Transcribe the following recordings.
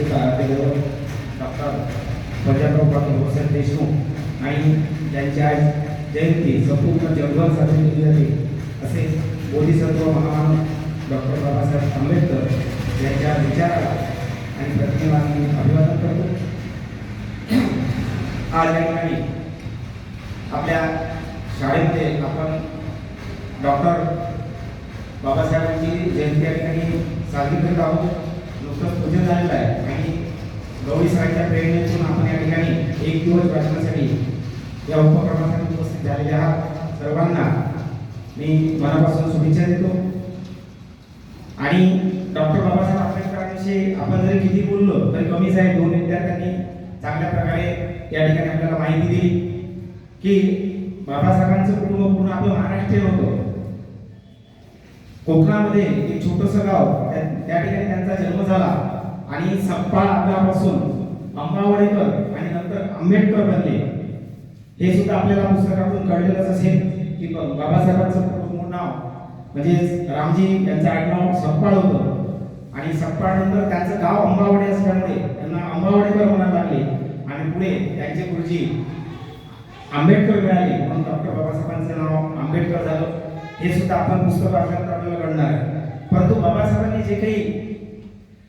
संस्थेचा डॉक्टर प्रजाराव पाटील देशमुख आणि त्यांची आज जयंती संपूर्ण जगभर साजरी केली जाते. असे बोधिसत्व महान डॉक्टर बाबासाहेब आंबेडकर यांच्या विचाराला आणि प्रतिमेला मी अभिवादन करतो. आज या ठिकाणी आपल्या शाळेमध्ये आपण डॉक्टर बाबासाहेबांची जयंती या ठिकाणी साजरी करत आहोत. नुकतंच पूजन झालेलं आहे. प्रेरणेतून आपण या ठिकाणी एक दिवस वाचण्यासाठी या उपक्रमासाठी उपस्थित झालेल्या आहात. सर्वांना मी मनापासून शुभेच्छा देतो. आणि डॉक्टर बाबासाहेब आंबेडकरांविषयी आपण जरी किती बोललो तरी कमीच आहे दोन विद्यार्थ्यांनी चांगल्या प्रकारे या ठिकाणी आपल्याला माहिती दिली की बाबासाहेबांचं कुटुंब पूर्ण आपलं महाराष्ट्रीयन होतं. कोकणामध्ये एक छोटंसं गाव त्या त्या ठिकाणी त्यांचा जन्म झाला आणि संपाळ आपल्यापासून अंबावडेकर आणि नंतर आंबेडकर बनले. हे सुद्धा आपल्याला पुस्तकातून कळलेलंच असेल की बाबासाहेबांचं मूळ नाव म्हणजे रामजी यांचं आडनाव सप्पाळ होतं. आणि सप्पाळनंतर त्यांचं गाव अंबावडे असल्यामुळे त्यांना अंबावडेकर म्हणायला लागले. आणि पुढे त्यांचे गुरुजी आंबेडकर मिळाले. म्हणून डॉक्टर बाबासाहेबांचं नाव आंबेडकर झालं. हे सुद्धा आपण पुस्तक वाचल्यानंतर आपल्याला कळणार आहे. परंतु बाबासाहेबांनी जे काही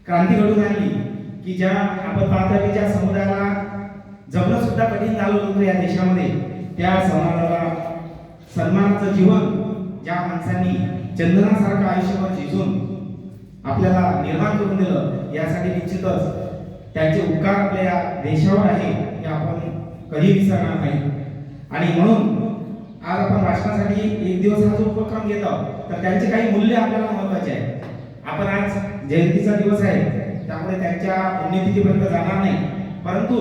क्रांती घडून आणली की ज्या आपण पाहतो की ज्या समुदायाला जगणं सुद्धा कठीण झालं होतं या देशामध्ये त्या समाजाला सन्मानाचं जीवन ज्या माणसांनी चंदनासारखं आयुष्यभर झिजून आपल्याला निर्माण करून दिलं यासाठी निश्चितच त्यांचे उपकार आपल्या देशावर आहे हे आपण कधी विसरणार नाही. आणि म्हणून आज आपण वाचनासाठी एक दिवस हा जो उपक्रम घेत आहोत. तर त्यांचे काही मूल्य आपल्याला महत्त्वाचे आहे. आपण आज जयंतीचा दिवस आहे. त्यामुळे त्यांच्या पुण्यतिथीपर्यंत जाणार नाही. परंतु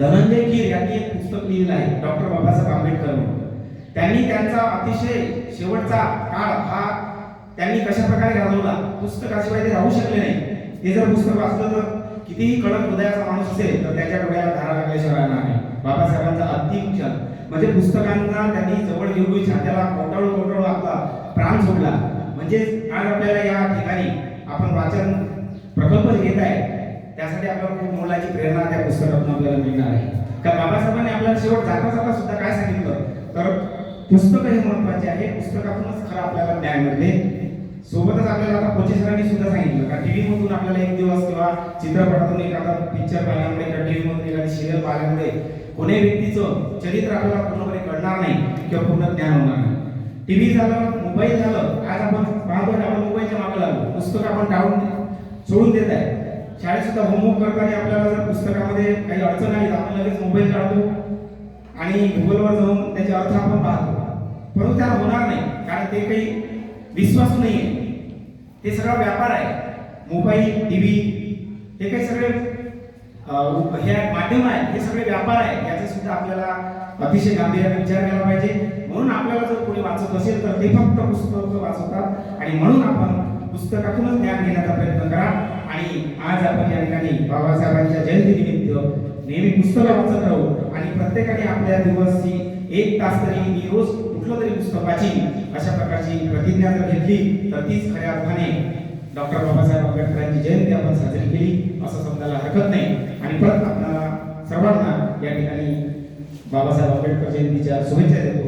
धनंजय कीर यांनी एक पुस्तक लिहिलं आहे डॉक्टर बाबासाहेब आंबेडकर त्यांनी त्यांचा अतिशय शेवटचा काळ हा त्यांनी कशा प्रकारे घालवला पुस्तकाशिवाय ते राहू शकले नाही. ते जर पुस्तक वाचलं तर कितीही कडक हृदयाचा माणूस असेल तर त्याच्या डोळ्याला धारा लागल्याशिवाय राहणार नाही. बाबासाहेबांचा अतिक्षण म्हणजे पुस्तकांना त्यांनी जवळ घेऊन छात्याला कोटाळू कोटाळू आपला प्राण सोडला. म्हणजे आज आपल्याला या ठिकाणी आपण वाचन प्रकल्प घेत आहे त्यासाठी आपल्याला खूप मोलाची प्रेरणा त्या पुस्तकातून आपल्याला मिळणार आहे. का बाबासाहेबांनी आपल्याला शेवट जाता जाता सुद्धा काय सांगितलं? तर पुस्तक हे महत्त्वाचे आहे. पुस्तकातूनच खरं आपल्याला ज्ञान मिळते. सोबतच आपल्याला आता कोचे सरांनी सुद्धा सांगितलं का टीव्ही मधून आपल्याला एक दिवस किंवा चित्रपटातून एखादा पिक्चर पाहिल्यामुळे किंवा टीव्ही मधून एखादी सिरियल पाहिल्यामुळे कोणी व्यक्तीचं चरित्र आपल्याला पूर्णपणे कळणार नाही किंवा पूर्ण ज्ञान होणार नाही. टीव्ही झालं मोबाईल झालं आज आपण पाहतो आपण मोबाईलच्या मागे लागलो. पुस्तक आपण टाळून सोडून देत आहे. शाळेत सुद्धा होमवर्क करताना आपल्याला जर पुस्तकामध्ये काही अडचण आली तर आपण लगेच मोबाईल काढतो आणि गुगलवर जाऊन त्याचे अर्थ आपण पाहतो. परंतु त्याला होणार नाही कारण ते काही विश्वास नाही आहे. ते सगळा व्यापार आहे. मोबाईल टीव्ही हे काही सगळे हे माध्यम आहे हे सगळे व्यापार आहे याचा सुद्धा आपल्याला अतिशय गांभीर्याने विचार केला पाहिजे. म्हणून आपल्याला जर कोणी वाचत असेल तर ते फक्त पुस्तक वाचवतात आणि म्हणून आपण पुस्तकातूनच ज्ञान घेण्याचा प्रयत्न करा. आणि आज आपण या ठिकाणी बाबासाहेबांच्या जयंतीनिमित्त नेहमी पुस्तकं वाचत राहू. आणि प्रत्येकाने आपल्या दिवसची एक तास तरी मी रोज कुठलं तरी पुस्तक वाचीन अशा प्रकारची प्रतिज्ञा जर घेतली तर तीच खऱ्या अर्थाने डॉक्टर बाबासाहेब आंबेडकरांची जयंती आपण साजरी केली असं समजायला हरकत नाही. आणि परत आपल्याला सर्वांना या ठिकाणी बाबासाहेब आंबेडकर जयंतीच्या शुभेच्छा देतो.